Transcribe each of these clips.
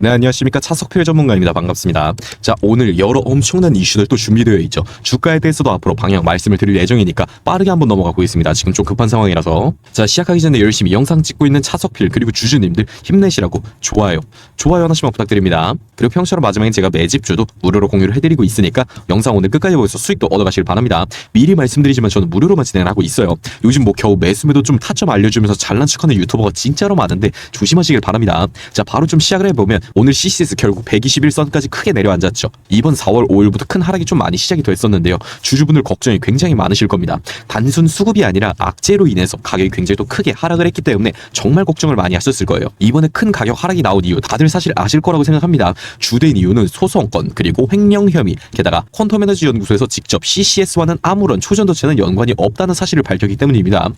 네, 안녕하십니까. 차석필 전문가입니다. 반갑습니다. 자, 오늘 여러 엄청난 이슈들 또 준비되어 있죠. 주가에 대해서도 앞으로 방향 말씀을 드릴 예정이니까 빠르게 한번 넘어가 보겠습니다. 지금 좀 급한 상황이라서. 자, 시작하기 전에 열심히 영상 찍고 있는 차석필 그리고 주주님들 힘내시라고 좋아요. 좋아요 하나씩만 부탁드립니다. 그리고 평소처럼 마지막에 제가 매집주도 무료로 공유를 해드리고 있으니까 영상 오늘 끝까지 보셔서 수익도 얻어가길 바랍니다. 미리 말씀드리지만 저는 무료로만 진행을 하고 있어요. 요즘 뭐 겨우 매수매도 좀 타점 알려주면서 잘난 척하는 유튜버가 진짜로 많은데 조심하시길 바랍니다. 자, 바로 좀 시작을 해보면 오늘 CCS 결국 121선까지 크게 내려앉았죠. 이번 4월 5일부터 큰 하락이 좀 많이 시작이 됐었는데요. 주주분들 걱정이 굉장히 많으실 겁니다. 단순 수급이 아니라 악재로 인해서 가격이 굉장히 또 크게 하락을 했기 때문에 정말 걱정을 많이 하셨을 거예요. 이번에 큰 가격 하락이 나온 이유 다들 사실 아실 거라고 생각합니다. 주된 이유는 소송권 그리고 횡령 혐의 게다가 퀀텀 에너지 연구소에서 직접 CCS와는 아무런 초전도체는 연관이 없다는 사실을 밝혔기 때문입니다.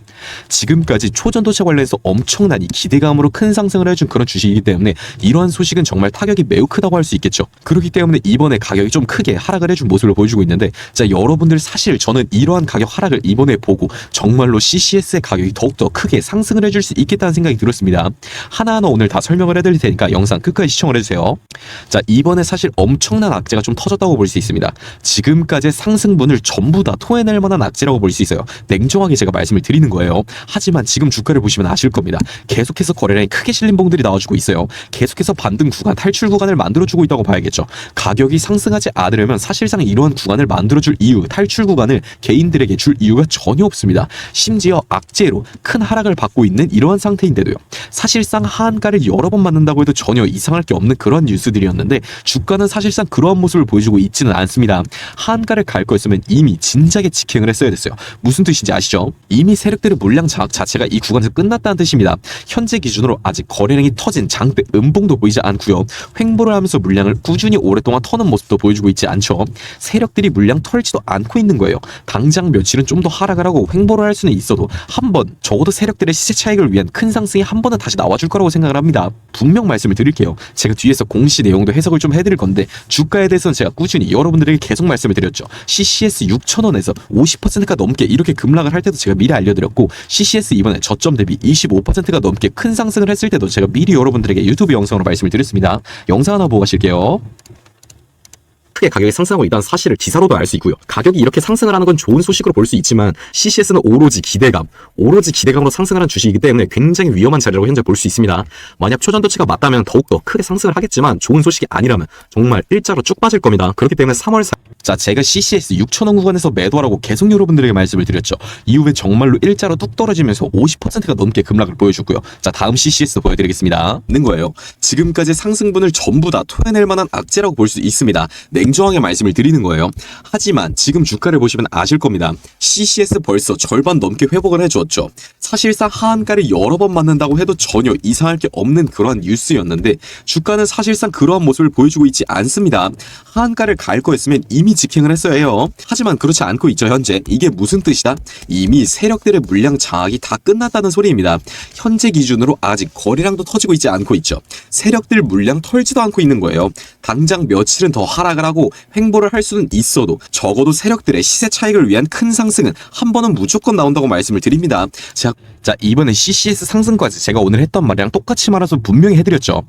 지금까지 초전도체 관련해서 엄청난 이 기대감으로 큰 상승을 해준 그런 주식이기 때문에 이러한 소식은 정말 타격이 매우 크다고 할 수 있겠죠. 그렇기 때문에 이번에 가격이 좀 크게 하락을 해준 모습을 보여주고 있는데 자 여러분들 사실 저는 이러한 가격 하락을 이번에 보고 정말로 CCS의 가격이 더욱더 크게 상승을 해줄 수 있겠다는 생각이 들었습니다. 하나하나 오늘 다 설명을 해드릴 테니까 영상 끝까지 시청을 해주세요. 자 이번에 사실 엄청난 악재가 좀 터졌다고 볼 수 있습니다. 지금까지 상승분을 전부 다 토해낼 만한 악재라고 볼 수 있어요. 냉정하게 제가 말씀을 드리는 거예요. 하지만 지금 주가를 보시면 아실 겁니다. 계속해서 거래량이 크게 실린 봉들이 나와주고 있어요. 계속해서 반등 구간, 탈출 구간을 만들어주고 있다고 봐야겠죠. 가격이 상승하지 않으려면 사실상 이러한 구간을 만들어줄 이유, 탈출 구간을 개인들에게 줄 이유가 전혀 없습니다. 심지어 악재로 큰 하락을 받고 있는 이러한 상태인데도요. 사실상 하한가를 여러 번 맞는다고 해도 전혀 이상할 게 없는 그런 뉴스들이었는데 주가는 사실상 그러한 모습을 보여주고 있지는 않습니다. 하한가를 갈 거였으면 이미 진작에 직행을 했어야 됐어요. 무슨 뜻인지 아시죠? 이미 세력들의 물량 장악 자체가 이 구간에서 끝났다는 뜻입니다. 현재 기준으로 아직 거래량이 터진 장대 음봉도 보이지 않고 요. 횡보를 하면서 물량을 꾸준히 오랫동안 터는 모습도 보여주고 있지 않죠. 세력들이 물량 털지도 않고 있는 거예요. 당장 며칠은 좀 더 하락을 하고 횡보를 할 수는 있어도 한 번 적어도 세력들의 시세 차익을 위한 큰 상승이 한 번은 다시 나와줄 거라고 생각을 합니다. 분명 말씀을 드릴게요. 제가 뒤에서 공시 내용도 해석을 좀 해드릴 건데 주가에 대해서는 제가 꾸준히 여러분들에게 계속 말씀을 드렸죠. CCS 6,000원에서 50%가 넘게 이렇게 급락을 할 때도 제가 미리 알려드렸고 CCS 이번에 저점 대비 25%가 넘게 큰 상승을 했을 때도 제가 미리 여러분들에게 유튜브 영상으로 말씀을 드렸습니다. 영상 하나 보고 가실게요. 크게 가격이 상승하고 있다는 사실을 기사로도 알 수 있고요. 가격이 이렇게 상승을 하는 건 좋은 소식으로 볼 수 있지만 CCS는 오로지 기대감, 오로지 기대감으로 상승을 한 주식이기 때문에 굉장히 위험한 자리라고 현재 볼 수 있습니다. 만약 초전도체가 맞다면 더욱더 크게 상승을 하겠지만 좋은 소식이 아니라면 정말 일자로 쭉 빠질 겁니다. 그렇기 때문에 3월 4 자, 제가 CCS 6,000원 구간에서 매도하라고 계속 여러분들에게 말씀을 드렸죠. 이후에 정말로 일자로 뚝 떨어지면서 50%가 넘게 급락을 보여주고요. 자, 다음 CCS 보여드리겠습니다. 는 거예요. 지금까지 상승분을 전부 다 토해낼 만한 악재라고 볼 수 있습니다. 냉 정하게 말씀을 드리는 거예요. 하지만 지금 주가를 보시면 아실 겁니다. CCS 벌써 절반 넘게 회복을 해주었죠. 사실상 하한가를 여러 번 맞는다고 해도 전혀 이상할 게 없는 그러한 뉴스였는데 주가는 사실상 그러한 모습을 보여주고 있지 않습니다. 하한가를 갈 거였으면 이미 직행을 했어야 해요. 하지만 그렇지 않고 있죠 현재. 이게 무슨 뜻이다? 이미 세력들의 물량 장악이 다 끝났다는 소리입니다. 현재 기준으로 아직 거래량도 터지고 있지 않고 있죠. 세력들 물량 털지도 않고 있는 거예요. 당장 며칠은 더 하락을 하고 횡보를 할 수는 있어도 적어도 세력들의 시세 차익을 위한 큰 상승은 한 번은 무조건 나온다고 말씀을 드립니다. 자, 자 이번에 CCS 상승까지 제가 오늘 했던 말이랑 똑같이 말해서 분명히 해드렸죠.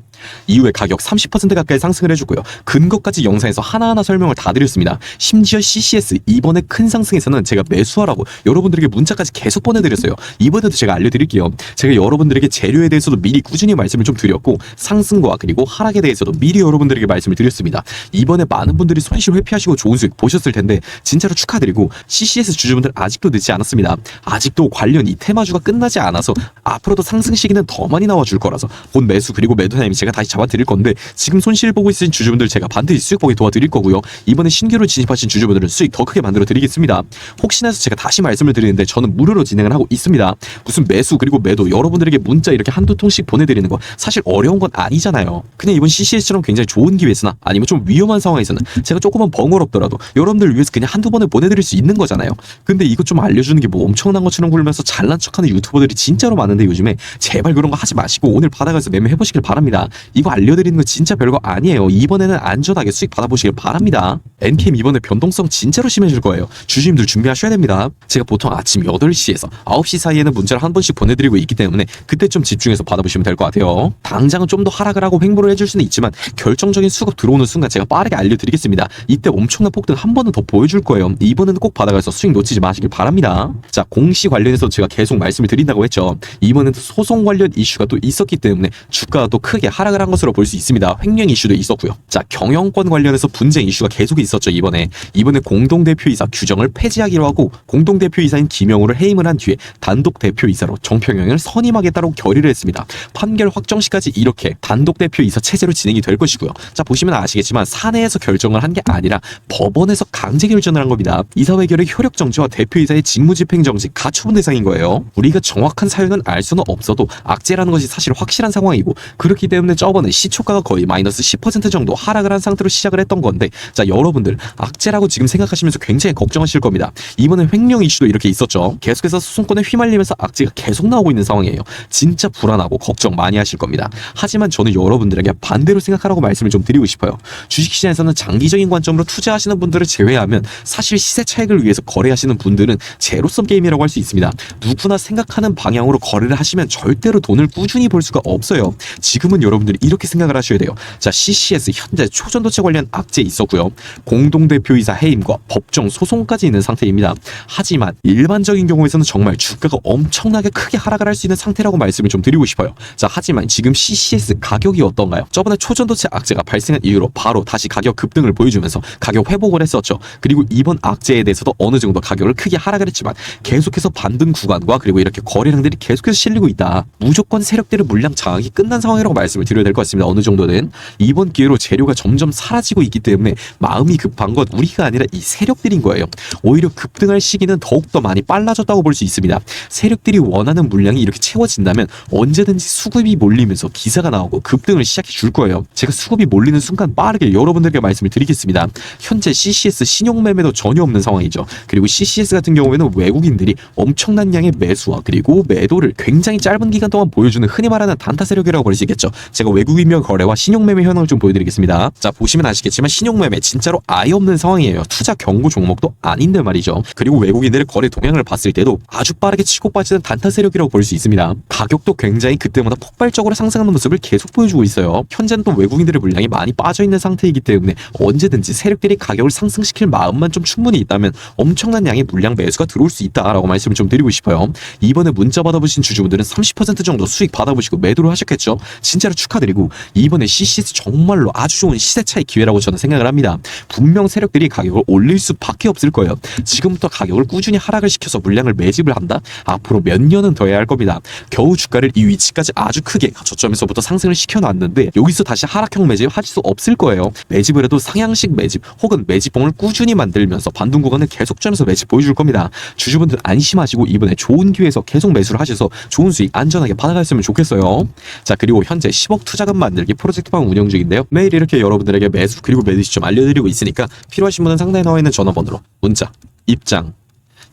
이후에 가격 30% 가까이 상승을 해주고요. 근거까지 영상에서 하나하나 설명을 다 드렸습니다. 심지어 CCS 이번에 큰 상승에서는 제가 매수하라고 여러분들에게 문자까지 계속 보내드렸어요. 이번에도 제가 알려드릴게요. 제가 여러분들에게 재료에 대해서도 미리 꾸준히 말씀을 좀 드렸고 상승과 그리고 하락에 대해서도 미리 여러분들에게 말씀을 드렸습니다. 이번에 많은 분들이 손실 회피하시고 좋은 수익 보셨을 텐데 진짜로 축하드리고 CCS 주주분들 아직도 늦지 않았습니다. 아직도 관련 이 테마주가 끝나지 않아서 앞으로도 상승 시기는 더 많이 나와줄 거라서 본 매수 그리고 매도 타임 제가 다시 잡아드릴 건데 지금 손실 보고 있으신 주주분들 제가 반드시 수익 보게 도와드릴 거고요. 이번에 신규로 진입하신 주주분들은 수익 더 크게 만들어 드리겠습니다. 혹시나 해서 제가 다시 말씀을 드리는데 저는 무료로 진행을 하고 있습니다. 무슨 매수 그리고 매도 여러분들에게 문자 이렇게 한두 통씩 보내드리는 거 사실 어려운 건 아니잖아요. 그냥 이번 CCS처럼 굉장히 좋은 기회에서나 아니면 좀 위험한 상황에서는 제가 조금은 번거롭더라도 여러분들 위해서 그냥 한두 번에 보내드릴 수 있는 거잖아요. 근데 이거 좀 알려주는 게 뭐 엄청난 것처럼 굴면서 잘난 척하는 유튜버들이 진짜로 많은데 요즘에 제발 그런 거 하지 마시고 오늘 받아가서 매매해보시길 바랍니다. 이거 알려드리는 거 진짜 별거 아니에요. 이번에는 안전하게 수익 받아보시길 바랍니다. 엔캠 이번에 변동성 진짜로 심해질 거예요. 주주님들 준비하셔야 됩니다. 제가 보통 아침 8시에서 9시 사이에는 문자를 한 번씩 보내드리고 있기 때문에 그때 좀 집중해서 받아보시면 될 것 같아요. 당장은 좀 더 하락을 하고 횡보를 해줄 수는 있지만 결정적인 수급 들어오는 순간 제가 빠르게 알려드리 겠습니다. 이때 엄청난 폭등 한 번은 더 보여줄 거예요. 이번에는 꼭 받아가서 수익 놓치지 마시길 바랍니다. 자 공시 관련해서 제가 계속 말씀을 드린다고 했죠. 이번에도 소송 관련 이슈가 또 있었기 때문에 주가가 또 크게 하락을 한 것으로 볼 수 있습니다. 횡령 이슈도 있었고요. 자 경영권 관련해서 분쟁 이슈가 계속 있었죠. 이번에 이번에 공동 대표이사 규정을 폐지하기로 하고 공동 대표이사인 김영우를 해임을 한 뒤에 단독 대표이사로 정평영을 선임하겠다고 결의를 했습니다. 판결 확정 시까지 이렇게 단독 대표이사 체제로 진행이 될 것이고요. 자 보시면 아시겠지만 사내에서 결정 을 한 게 아니라 법원에서 강제 결정을 한 겁니다. 이사회 결의 효력 정지와 대표이사의 직무집행 정지 가처분 대상인 거예요. 우리가 정확한 사유는 알 수는 없어도 악재라는 것이 사실 확실한 상황이고 그렇기 때문에 저번에 시초가가 거의 마이너스 10% 정도 하락을 한 상태로 시작을 했던 건데 자 여러분들 악재라고 지금 생각하시면서 굉장히 걱정하실 겁니다. 이번에 횡령 이슈도 이렇게 있었죠. 계속해서 소송권에 휘말리면서 악재가 계속 나오고 있는 상황이에요. 진짜 불안하고 걱정 많이 하실 겁니다. 하지만 저는 여러분들에게 반대로 생각하라고 말씀을 좀 드리고 싶어요. 주식시장에서는 장 기적인 관점으로 투자하시는 분들을 제외하면 사실 시세 차익을 위해서 거래하시는 분들은 제로섬 게임이라고 할 수 있습니다. 누구나 생각하는 방향으로 거래를 하시면 절대로 돈을 꾸준히 벌 수가 없어요. 지금은 여러분들이 이렇게 생각을 하셔야 돼요. 자, CCS 현재 초전도체 관련 악재 있었고요. 공동대표이사 해임과 법정 소송까지 있는 상태입니다. 하지만 일반적인 경우에서는 정말 주가가 엄청나게 크게 하락을 할 수 있는 상태라고 말씀을 좀 드리고 싶어요. 자, 하지만 지금 CCS 가격이 어떤가요? 저번에 초전도체 악재가 발생한 이후로 바로 다시 가격 급등 을 보여주면서 가격 회복을 했었죠. 그리고 이번 악재에 대해서도 어느 정도 가격을 크게 하락을 했지만 계속해서 반등 구간과 그리고 이렇게 거래량들이 계속해서 실리고 있다. 무조건 세력들의 물량 장악이 끝난 상황이라고 말씀을 드려야 될 것 같습니다. 어느 정도는 이번 기회로 재료가 점점 사라지고 있기 때문에 마음이 급한 건 우리가 아니라 이 세력들인 거예요. 오히려 급등할 시기는 더욱더 많이 빨라졌다고 볼 수 있습니다. 세력들이 원하는 물량이 이렇게 채워진다면 언제든지 수급이 몰리면서 기사가 나오고 급등을 시작해 줄 거예요. 제가 수급이 몰리는 순간 빠르게 여러분들에게 말씀을 드리겠습니다. 현재 CCS 신용 매매도 전혀 없는 상황이죠. 그리고 CCS 같은 경우에는 외국인들이 엄청난 양의 매수와 그리고 매도를 굉장히 짧은 기간 동안 보여주는 흔히 말하는 단타 세력이라고 볼 수 있겠죠. 제가 외국인명 거래와 신용 매매 현황을 좀 보여드리겠습니다. 자 보시면 아시겠지만 신용 매매 진짜로 아예 없는 상황이에요. 투자 경고 종목도 아닌데 말이죠. 그리고 외국인들의 거래 동향을 봤을 때도 아주 빠르게 치고 빠지는 단타 세력이라고 볼 수 있습니다. 가격도 굉장히 그때보다 폭발적으로 상승하는 모습을 계속 보여주고 있어요. 현재는 또 외국인들의 물량이 많이 빠져 있는 상태이기 때문에 언제든지 세력들이 가격을 상승시킬 마음만 좀 충분히 있다면 엄청난 양의 물량 매수가 들어올 수 있다라고 말씀을 좀 드리고 싶어요. 이번에 문자 받아보신 주주분들은 30% 정도 수익 받아보시고 매도를 하셨겠죠? 진짜로 축하드리고 이번에 CCS 정말로 아주 좋은 시세 차익 기회라고 저는 생각을 합니다. 분명 세력들이 가격을 올릴 수밖에 없을 거예요. 지금부터 가격을 꾸준히 하락을 시켜서 물량을 매집을 한다? 앞으로 몇 년은 더 해야 할 겁니다. 겨우 주가를 이 위치까지 아주 크게 저점에서부터 상승을 시켜놨는데 여기서 다시 하락형 매집 하실 수 없을 거예요. 매집을 해도 상향식 매집 혹은 매집봉을 꾸준히 만들면서 반등 구간을 계속점에서 매집 보여줄 겁니다. 주주분들 안심하시고 이번에 좋은 기회에서 계속 매수를 하셔서 좋은 수익 안전하게 받아갔으면 좋겠어요. 자 그리고 현재 10억 투자금 만들기 프로젝트방 운영 중인데요. 매일 이렇게 여러분들에게 매수 그리고 매도 시점 알려드리고 있으니까 필요하신 분은 상단에 나와 있는 전화번호로 문자 입장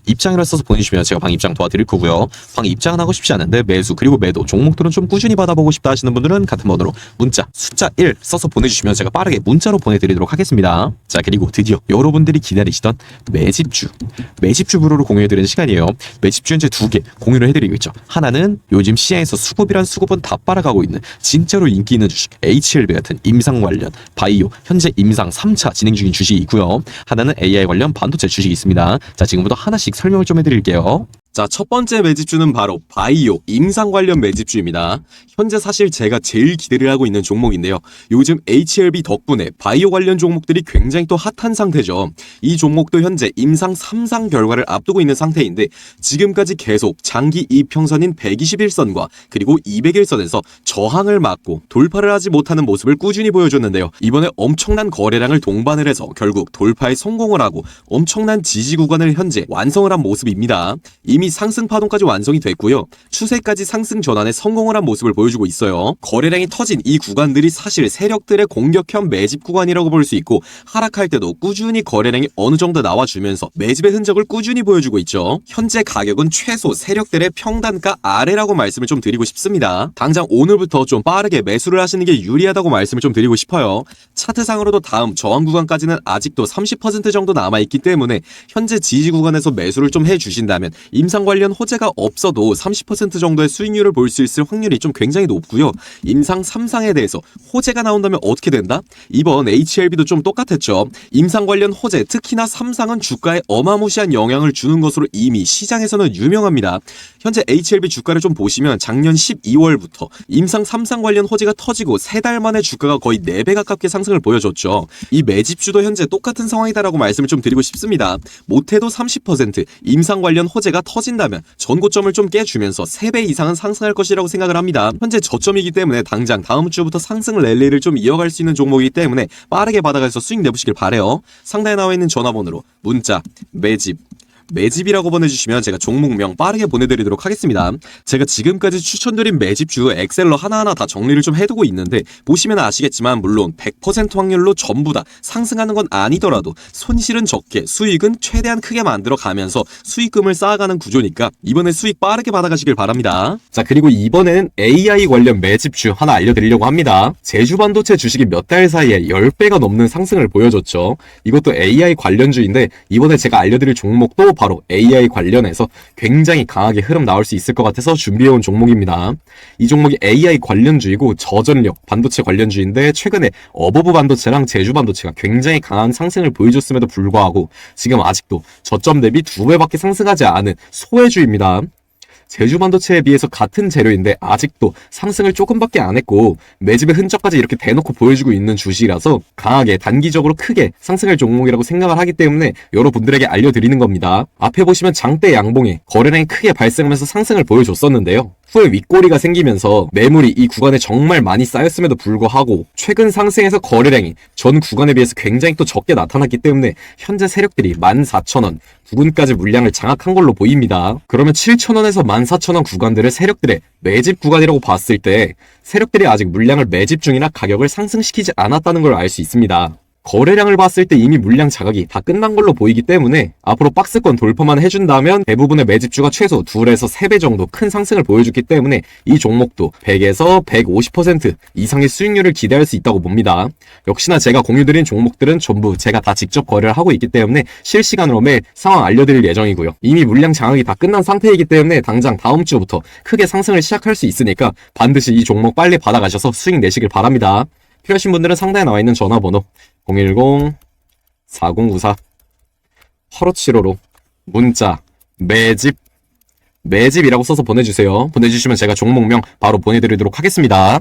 입장이라 써서 보내주시면 제가 방 입장 도와드릴 거고요. 방 입장은 하고 싶지 않은데 매수 그리고 매도 종목들은 좀 꾸준히 받아보고 싶다 하시는 분들은 같은 번호로 문자 숫자 1 써서 보내주시면 제가 빠르게 문자로 보내드리도록 하겠습니다. 자 그리고 드디어 여러분들이 기다리시던 매집주 매집주 부로로 공유해드리는 시간이에요. 매집주 현재 두 개 공유를 해드리고 있죠. 하나는 요즘 시장에서 수급이란 수급은 다 빨아가고 있는 진짜로 인기 있는 주식 HLB 같은 임상 관련 바이오 현재 임상 3차 진행 중인 주식이 있고요. 하나는 AI 관련 반도체 주식이 있습니다. 자 지금부터 하나씩 설명을 좀 해드릴게요. 자, 첫 번째 매집주는 바로 바이오, 임상 관련 매집주입니다. 현재 사실 제가 제일 기대를 하고 있는 종목인데요. 요즘 HLB 덕분에 바이오 관련 종목들이 굉장히 또 핫한 상태죠. 이 종목도 현재 임상 3상 결과를 앞두고 있는 상태인데 지금까지 계속 장기 이평선인 121선과 그리고 200일선에서 저항을 맞고 돌파를 하지 못하는 모습을 꾸준히 보여줬는데요. 이번에 엄청난 거래량을 동반을 해서 결국 돌파에 성공을 하고 엄청난 지지 구간을 현재 완성을 한 모습입니다. 이미 상승 파동까지 완성이 됐고요. 추세까지 상승 전환에 성공을 한 모습을 보여주고 있어요. 거래량이 터진 이 구간들이 사실 세력들의 공격형 매집 구간이라고 볼 수 있고 하락할 때도 꾸준히 거래량이 어느 정도 나와주면서 매집의 흔적을 꾸준히 보여주고 있죠. 현재 가격은 최소 세력들의 평단가 아래라고 말씀을 좀 드리고 싶습니다. 당장 오늘부터 좀 빠르게 매수를 하시는 게 유리하다고 말씀을 좀 드리고 싶어요. 차트상으로도 다음 저항 구간까지는 아직도 30% 정도 남아있기 때문에 현재 지지 구간에서 매수를 좀 해주신다면 임상 관련 호재가 없어도 30% 정도의 수익률을 볼 수 있을 확률이 좀 굉장히 높고요. 임상 3상에 대해서 호재가 나온다면 어떻게 된다? 이번 HLB도 좀 똑같았죠. 임상 관련 호재, 특히나 3상은 주가에 어마무시한 영향을 주는 것으로 이미 시장에서는 유명합니다. 현재 HLB 주가를 좀 보시면 작년 12월부터 임상 3상 관련 호재가 터지고 세달 만에 주가가 거의 4배 가깝게 상승을 보여줬죠. 이 매집주도 현재 똑같은 상황이다라고 말씀을 좀 드리고 싶습니다. 못해도 30% 임상 관련 호재가 터 진다면 전고점을 좀 깨주면서 3배 이상은 상승할 것이라고 생각을 합니다. 현재 저점이기 때문에 당장 다음 주부터 상승 랠리를 좀 이어갈 수 있는 종목이기 때문에 빠르게 받아가서 수익 내보시길 바래요. 상단에 나와 있는 전화번호로 문자, 매집, 매집이라고 보내주시면 제가 종목명 빠르게 보내드리도록 하겠습니다. 제가 지금까지 추천드린 매집주 엑셀러 하나하나 다 정리를 좀 해두고 있는데 보시면 아시겠지만 물론 100% 확률로 전부 다 상승하는 건 아니더라도 손실은 적게 수익은 최대한 크게 만들어 가면서 수익금을 쌓아가는 구조니까 이번에 수익 빠르게 받아가시길 바랍니다. 자, 그리고 이번에는 AI 관련 매집주 하나 알려드리려고 합니다. 제주 반도체 주식이 몇 달 사이에 10배가 넘는 상승을 보여줬죠. 이것도 AI 관련주인데 이번에 제가 알려드릴 종목도 바로 AI 관련해서 굉장히 강하게 흐름 나올 수 있을 것 같아서 준비해온 종목입니다. 이 종목이 AI 관련주이고 저전력 반도체 관련주인데 최근에 어버브 반도체랑 제주 반도체가 굉장히 강한 상승을 보여줬음에도 불구하고 지금 아직도 저점 대비 두 배밖에 상승하지 않은 소외주입니다. 제주 반도체에 비해서 같은 재료인데 아직도 상승을 조금밖에 안 했고 매집의 흔적까지 이렇게 대놓고 보여주고 있는 주식이라서 강하게 단기적으로 크게 상승할 종목이라고 생각을 하기 때문에 여러분들에게 알려드리는 겁니다. 앞에 보시면 장대 양봉에 거래량이 크게 발생하면서 상승을 보여줬었는데요. 후에 윗꼬리가 생기면서 매물이 이 구간에 정말 많이 쌓였음에도 불구하고 최근 상승에서 거래량이 전 구간에 비해서 굉장히 또 적게 나타났기 때문에 현재 세력들이 14,000원 부근까지 물량을 장악한 걸로 보입니다. 그러면 7,000원에서 14,000원 구간들을 세력들의 매집 구간이라고 봤을 때 세력들이 아직 물량을 매집 중이나 가격을 상승시키지 않았다는 걸 알 수 있습니다. 거래량을 봤을 때 이미 물량 자각이 다 끝난 걸로 보이기 때문에 앞으로 박스권 돌파만 해준다면 대부분의 매집주가 최소 2에서 3배 정도 큰 상승을 보여줬기 때문에 이 종목도 100에서 150% 이상의 수익률을 기대할 수 있다고 봅니다. 역시나 제가 공유드린 종목들은 전부 제가 다 직접 거래를 하고 있기 때문에 실시간으로 매 상황 알려드릴 예정이고요. 이미 물량 장악이 다 끝난 상태이기 때문에 당장 다음 주부터 크게 상승을 시작할 수 있으니까 반드시 이 종목 빨리 받아가셔서 수익 내시길 바랍니다. 필요하신 분들은 상단에 나와 있는 전화번호 010-4094 8575로 문자 매집 매집이라고 써서 보내주세요. 보내주시면 제가 종목명 바로 보내드리도록 하겠습니다.